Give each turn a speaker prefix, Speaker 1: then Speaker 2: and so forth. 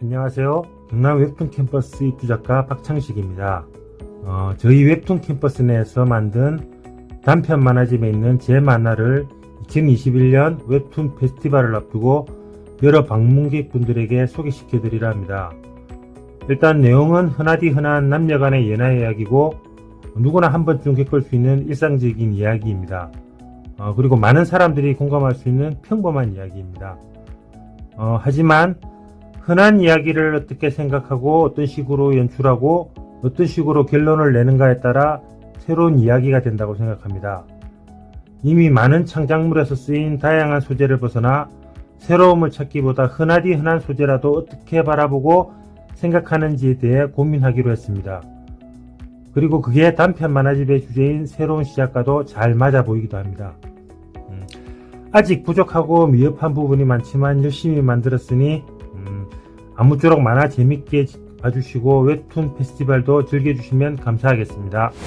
Speaker 1: 안녕하세요. 경남 웹툰 캠퍼스 입주 작가 박창식입니다. 어, 저희 웹툰 캠퍼스 내에서 만든 단편 만화집에 있는 제 만화를 2021년 웹툰 페스티벌을 앞두고 여러 방문객분들에게 소개시켜 드리려 합니다. 일단 내용은 흔하디 흔한 남녀 간의 연하 이야기고 누구나 한 번쯤 겪을 수 있는 일상적인 이야기입니다. 어, 그리고 많은 사람들이 공감할 수 있는 평범한 이야기입니다. 어, 하지만 흔한 이야기를 어떻게 생각하고 어떤 식으로 연출하고 어떤 식으로 결론을 내는가에 따라 새로운 이야기가 된다고 생각합니다. 이미 많은 창작물에서 쓰인 다양한 소재를 벗어나 새로움을 찾기보다 흔하디 흔한 소재라도 어떻게 바라보고 생각하는지에 대해 고민하기로 했습니다. 그리고 그게 단편 만화집의 주제인 새로운 시작과도 잘 맞아 보이기도 합니다. 음, 아직 부족하고 미흡한 부분이 많지만 열심히 만들었으니 음, 아무쪼록 만화 재밌게 봐주시고 웹툰 페스티벌도 즐겨주시면 감사하겠습니다.